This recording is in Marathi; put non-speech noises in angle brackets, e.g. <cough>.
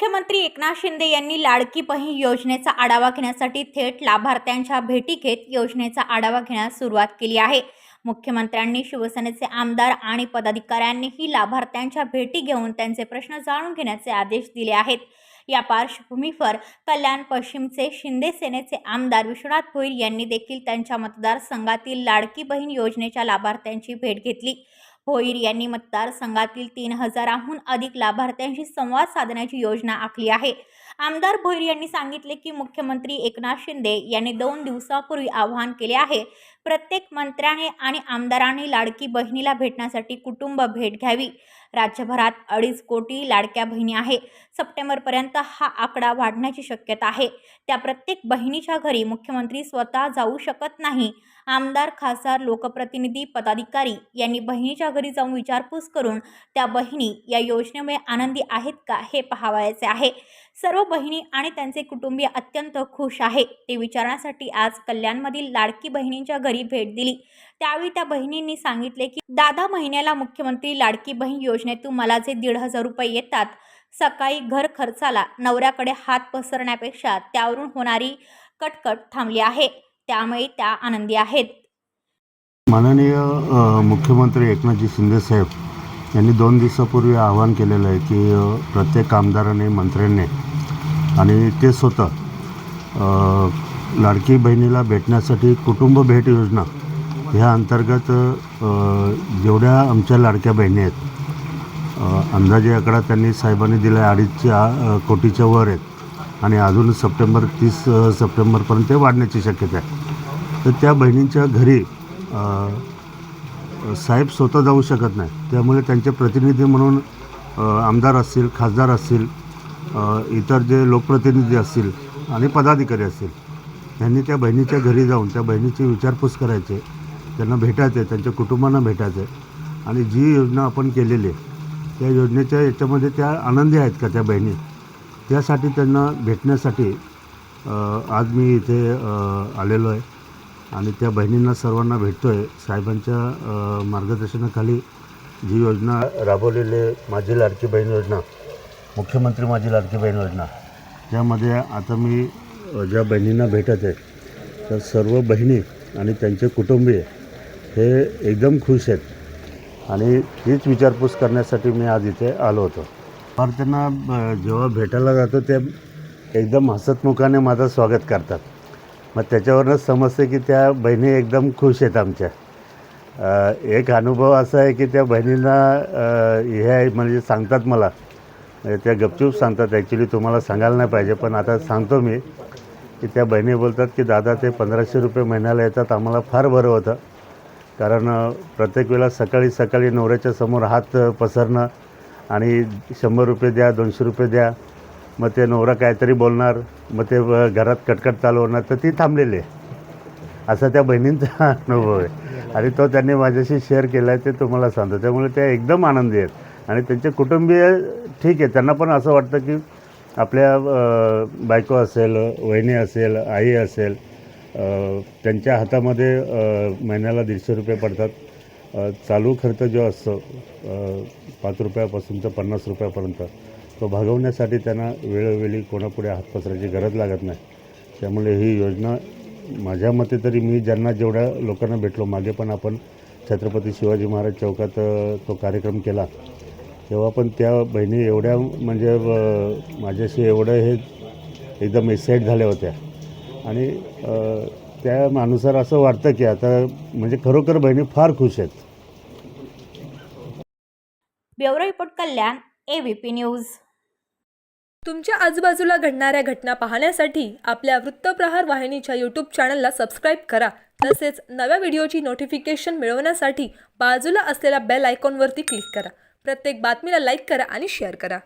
मुख्यमंत्री एकनाथ शिंदे यांनी लाडकी बहीण योजनेचा आढावा घेण्यासाठी थेट लाभार्थ्यांच्या भेटी घेत योजनेचा आढावा घेण्यास सुरुवात केली आहे. मुख्यमंत्र्यांनी शिवसेनेचे आमदार आणि पदाधिकाऱ्यांनीही लाभार्थ्यांच्या भेटी घेऊन त्यांचे प्रश्न जाणून घेण्याचे आदेश दिले आहेत. या पार्श्वभूमीवर कल्याण पश्चिमचे शिंदे सेनेचे आमदार विश्वनाथ भोईर यांनी देखील त्यांच्या मतदारसंघातील लाडकी बहीण योजनेच्या लाभार्थ्यांची भेट घेतली. भोईर यांनी मतदारसंघातील तीन हजाराहून अधिक लाभार्थ्यांशी संवाद साधण्याची योजना आखली आहे. आमदार भोईर यांनी सांगितले की मुख्यमंत्री एकनाथ शिंदे यांनी दोन दिवसापूर्वी आवाहन केले आहे प्रत्येक मंत्र्याने आणि आमदारांनी लाडकी बहिणीला भेटण्यासाठी कुटुंब भेट घ्यावी. राज्यभरात अडीच कोटी लाडक्या बहिणी आहे. सप्टेंबरपर्यंत हा आकडा वाढण्याची शक्यता आहे. त्या प्रत्येक बहिणीच्या घरी मुख्यमंत्री स्वतः जाऊ शकत नाही आमदार खासदार लोकप्रतिनिधी पदाधिकारी यांनी बहिणीच्या घरी जाऊन विचारपूस करून त्या बहिणी या योजनेमुळे आनंदी आहेत का हे पाहावायचे आहे. सर्व बहिणी आणि त्यांचे कुटुंबीय अत्यंत खुश आहे. ते विचारण्यासाठी आज कल्याणमधील लाडकी बहिणींच्या घरी भेट दिली. त्यावेळी त्या बहिणींनी सांगितले की दादा महिन्याला मुख्यमंत्री लाडकी बहीण योजनेतून मला जे दीड हजार रुपये येतात सकाळी घर खर्चाला नवऱ्याकडे हात पसरण्यापेक्षा त्यावरून होणारी कटकट थांबली आहे. त्यामुळे त्या आनंदी आहेत. माननीय मुख्यमंत्री एकनाथजी शिंदेसाहेब यांनी दोन दिवसापूर्वी आवाहन केलेलं आहे की प्रत्येक आमदाराने मंत्र्यांनी आणि ते स्वतः लाडकी बहिणीला भेटण्यासाठी कुटुंब भेट योजना ह्या अंतर्गत जेवढ्या आमच्या लाडक्या बहिणी आहेत अंदाजे आकडा त्यांनी साहेबांनी दिला आहे अडीचच्या कोटीच्या वर आहेत. आणि अजून सप्टेंबर तीस सप्टेंबरपर्यंत ते वाढण्याची शक्यता आहे. तर त्या बहिणींच्या घरी साहेब स्वतः जाऊ शकत नाही. त्यामुळे त्यांचे प्रतिनिधी म्हणून आमदार असतील खासदार असतील इतर जे लोकप्रतिनिधी असतील आणि पदाधिकारी असतील यांनी त्या बहिणीच्या घरी जाऊन त्या बहिणीची विचारपूस करायचे त्यांना भेटायचे त्यांच्या कुटुंबांना भेटायचे आणि जी योजना आपण केलेली आहे त्या योजनेच्या याच्यामध्ये त्या आनंदी आहेत का त्या बहिणी? त्यासाठी त्यांना भेटण्यासाठी आज मी इथे आलेलो आहे. आणि त्या बहिणींना सर्वांना भेटतो आहे साहेबांच्या मार्गदर्शनाखाली जी योजना राबवलेली माझी लाडकी बहीण योजना मुख्यमंत्री माझी लाडकी बहीण योजना त्यामध्ये आता मी ज्या बहिणींना भेटत आहे तर सर्व बहिणी आणि त्यांचे कुटुंबीय हे एकदम खुश आहेत. आणि तीच विचारपूस करण्यासाठी मी आज इथे आलो होतो. फार त्यांना जेव्हा भेटायला जातो ते एकदम हसतमुखाने माझं स्वागत करतात. मग त्याच्यावरूनच समजते की त्या बहिणी एकदम खुश आहेत आमच्या. एक अनुभव असा आहे की त्या बहिणींना हे आहे म्हणजे सांगतात मला. म्हणजे त्या गपचूप सांगतात. ॲक्च्युली तुम्हाला सांगायला नाही पाहिजे पण आता सांगतो मी. की त्या बहिणी बोलतात की दादा ते पंधराशे रुपये महिन्याला येतात. आम्हाला फार बरं होतं. कारण प्रत्येक वेळेला सकाळी सकाळी नवऱ्याच्या समोर हात पसरणं आणि शंभर रुपये द्या दोनशे रुपये द्या. मग ते नवरा काहीतरी बोलणार. मग ते घरात कटकट चालू होणार. तर ती थांबलेली आहे. असा त्या बहिणींचा <laughs> अनुभव आहे. आणि तो त्यांनी माझ्याशी शेअर केला आहे ते तुम्हाला सांगतो त्यामुळे ते एकदम आनंदी आहेत. आणि त्यांचे कुटुंबीय ठीक आहे. त्यांना पण असं वाटतं की आपल्या बायको असेल वहिनी असेल आई असेल त्यांच्या हातामध्ये महिन्याला दीडशे रुपये पडतात. चालू खर्च जो असतो पाच रुपयापासून तर पन्नास रुपयापर्यंत तो भागवण्यासाठी त्यांना वेळोवेळी कोणापुढे हात पसरायची गरज लागत नाही. त्यामुळे ही योजना माझ्या मते तरी मी ज्यांना जेवढ्या लोकांना भेटलो मागे पण आपण छत्रपती शिवाजी महाराज चौकात तो कार्यक्रम केला तेव्हा पण त्या बहिणी एवढ्या म्हणजे माझ्याशी एवढं हे एकदम एक्साईट झाल्या होत्या. आणि त्या अनुसार असं वाटतं की आता म्हणजे खरोखर बहिणी फार खुश आहेत. Bureau report Kalyan ABP news. तुमच्या आजूबाजूला घडणाऱ्या घटना पाहण्यासाठी आपल्या वृत्तप्रहार वाहिनीच्या यूट्यूब चॅनलला सबस्क्राईब करा. तसेच नव्या व्हिडिओची नोटिफिकेशन मिळवण्यासाठी बाजूला असलेल्या बेल आयकॉनवरती क्लिक करा. प्रत्येक बातमीला लाईक करा आणि शेअर करा.